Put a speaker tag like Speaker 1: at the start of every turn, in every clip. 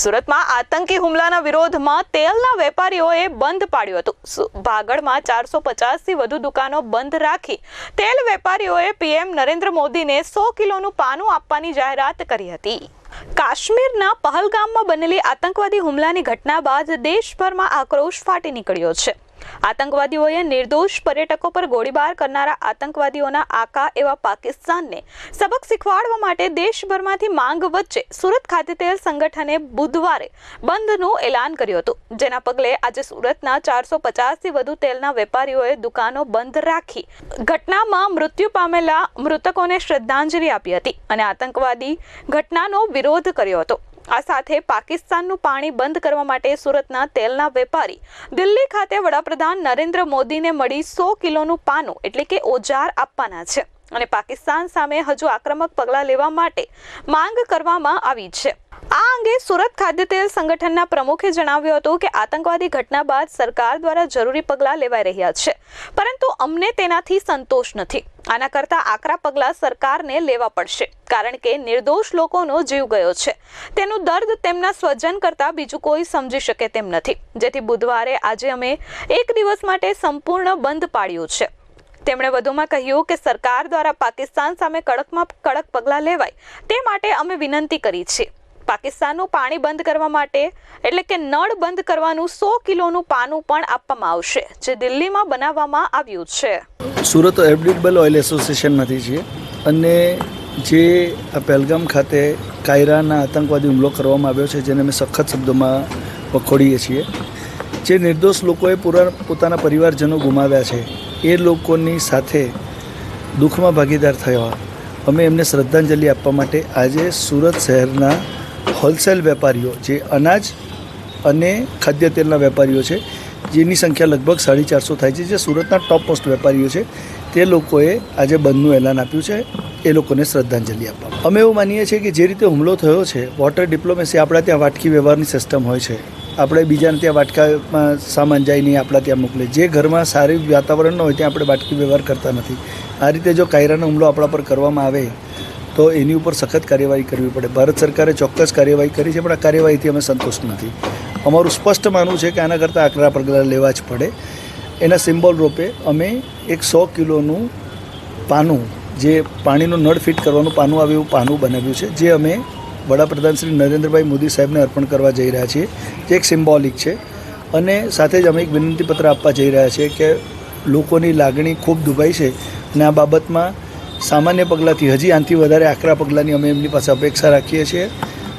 Speaker 1: સુરતમાં આતંકી હુમલાના વિરોધમાં તેલના વેપારીઓએ બંધ પાડ્યું હતું. ભાગળમાં ચારસો પચાસથી વધુ દુકાનો બંધ રાખી તેલ વેપારીઓએ પીએમ નરેન્દ્ર મોદીને સો કિલોનું પાનું આપવાની જાહેરાત કરી હતી. કાશ્મીરના પહલગામમાં બનેલી આતંકવાદી હુમલાની ઘટના બાદ દેશભરમાં આક્રોશ ફાટી નીકળ્યો છે. આતંકવાદીઓએ નિર્દોષ પર્યટકો પર ગોળીબાર કરનારા આતંકવાદીઓના આકા એવા પાકિસ્તાનને સબક શીખવાડવા માટે દેશભરમાંથી માંગ વચ્ચે સુરત ખાતે તેલ સંગઠને બુધવારે બંધનું એલાન કર્યું હતું. જેના પગલે આજે સુરતના ચારસો પચાસથી વધુ તેલના વેપારીઓએ દુકાનો બંધ રાખી ઘટનામાં મૃત્યુ પામેલા મૃતકોને શ્રદ્ધાંજલિ આપી હતી અને આતંકવાદી ઘટનાનો વિરોધ કર્યો હતો. આ સાથે પાકિસ્તાનનું પાણી બંધ કરવા માટે સુરતના તેલના વેપારી દિલ્હી ખાતે વડાપ્રધાન નરેન્દ્ર મોદીને મળી સો કિલોનું પાનું એટલે કે ઓજાર આપવાના છે. અને પાકિસ્તાન સામે હજુ આક્રમક પગલાં લેવા માટે માંગ કરવામાં આવી છે. આ અંગે સુરત ખાદ્ય તેલ સંગઠનના પ્રમુખે જણાવ્યું હતું કે આતંકવાદી ઘટના બાદ સરકાર દ્વારા જરૂરી પગલાં લેવાઈ રહ્યા છે. પરંતુ અમને તેનાથી સંતોષ નથી. આના કરતાં આકરા પગલાં સરકારને લેવા પડશે, કારણ કે નિર્દોષ લોકોનો જીવ ગયો છે. તેનું દર્દ તેમના સ્વજન કરતાં બીજું કોઈ સમજી શકે તેમ નથી. જેથી બુધવારે આજે અમે એક દિવસ માટે સંપૂર્ણ બંધ પાડ્યું છે. તેમણે વધુમાં કહ્યું કે સરકાર દ્વારા પાકિસ્તાન સામે કડકમાં કડક પગલાં લેવાય, તે માટે અમે વિનંતી કરી છે. પાકિસ્તાનનું પાણી બંધ કરવા માટે, એટલે કે નળ બંધ કરવાનું સો કિલોનું પાનું પણ આપવામાં આવશે, જે દિલ્હીમાં બનાવવામાં આવ્યું છે.
Speaker 2: સુરત એબ્ડિટેબલ ઓઇલ એસોસિએશનમાંથી છીએ અને જે આ પહેલગામ ખાતે કાયરાના આતંકવાદી હુમલો કરવામાં આવ્યો છે, જેને અમે સખત શબ્દોમાં વખોડીએ છીએ. જે નિર્દોષ લોકોએ પૂરા પોતાના પરિવારજનો ગુમાવ્યા છે, એ લોકોની સાથે દુઃખમાં ભાગીદાર થયા. અમે એમને શ્રદ્ધાંજલિ આપવા માટે આજે સુરત શહેરના હોલસેલ વેપારીઓ જે અનાજ અને ખાદ્ય તેલના વેપારીઓ છે, જેની સંખ્યા લગભગ સાડી ચારસો થાય છે, જે સુરતના ટોપ મોસ્ટ વેપારીઓ છે, તે લોકોએ આજે બંધનું એલાન આપ્યું છે, એ લોકોને શ્રદ્ધાંજલિ આપવા અમે એવું માનીએ છીએ કે જે રીતે હુમલો થયો છે વોટર ડિપ્લોમેસી આપણા ત્યાં વાટકી વ્યવહારની સિસ્ટમ હોય છે, આપણે બીજાને ત્યાં વાટકામાં સામાન જાય નહીં, આપણા ત્યાં મોકલે. જે ઘરમાં સારી વાતાવરણ ન હોય, ત્યાં આપણે વાટકી વ્યવહાર કરતા નથી. આ રીતે જો કાયરાનો હુમલો આપણા પર કરવામાં આવે તો એની ઉપર સખત કાર્યવાહી કરવી પડે. ભારત સરકારે ચોક્કસ કાર્યવાહી કરી છે, પણ આ કાર્યવાહીથી અમે સંતુષ્ટ નથી. અમારું સ્પષ્ટ માનવું છે કે આના કરતાં આકરા પગલાં લેવા જ પડે. એના સિમ્બોલ રૂપે અમે એક સો કિલોનું પાનું, જે પાણીનું નળ ફિટ કરવાનું પાનું આવે એવું પાનું બનાવ્યું છે, જે અમે વડાપ્રધાન શ્રી નરેન્દ્રભાઈ મોદી સાહેબને અર્પણ કરવા જઈ રહ્યા છીએ. જે એક સિમ્બોલિક છે. અને સાથે જ અમે એક વિનંતીપત્ર આપવા જઈ રહ્યા છીએ કે લોકોની લાગણી ખૂબ દુભાઈ છે. અને આ બાબતમાં સામાન્ય પગલાંથી હજી આનાથી વધારે આકરા પગલાંની અમે એમની પાસે અપેક્ષા રાખીએ છીએ.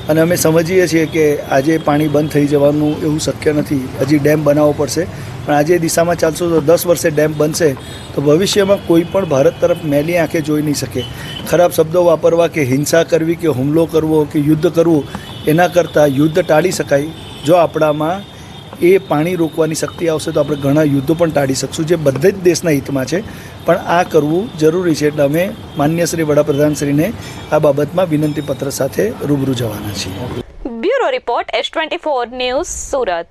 Speaker 2: અને અમે સમજીએ છીએ કે આજે પાણી બંધ થઈ જવાનું એવું શક્ય નથી. હજી ડેમ બનાવવો પડશે. પણ આજે દિશામાં ચાલશો તો દસ વર્ષે ડેમ બનશે. તો ભવિષ્યમાં કોઈ પણ ભારત તરફ મેલી આંખે જોઈ નહીં શકે. ખરાબ શબ્દો વાપરવા કે હિંસા કરવી કે હુમલો કરવો કે યુદ્ધ કરવું, એના કરતાં યુદ્ધ ટાળી શકાય. જો આપણામાં એ પાણી રોકવાની શક્તિ આવશે તો આપણે ઘણા યુદ્ધો પણ ટાળી શકશું, જે બધે જ દેશના હિતમાં છે. પણ આ કરવું જરૂરી છે એટલે અમે માન્ય શ્રી વડાપ્રધાનશ્રીને આ બાબતમાં વિનંતીપત્ર સાથે રૂબરૂ જવાના છીએ.
Speaker 1: Bureau report S twenty four news Surat.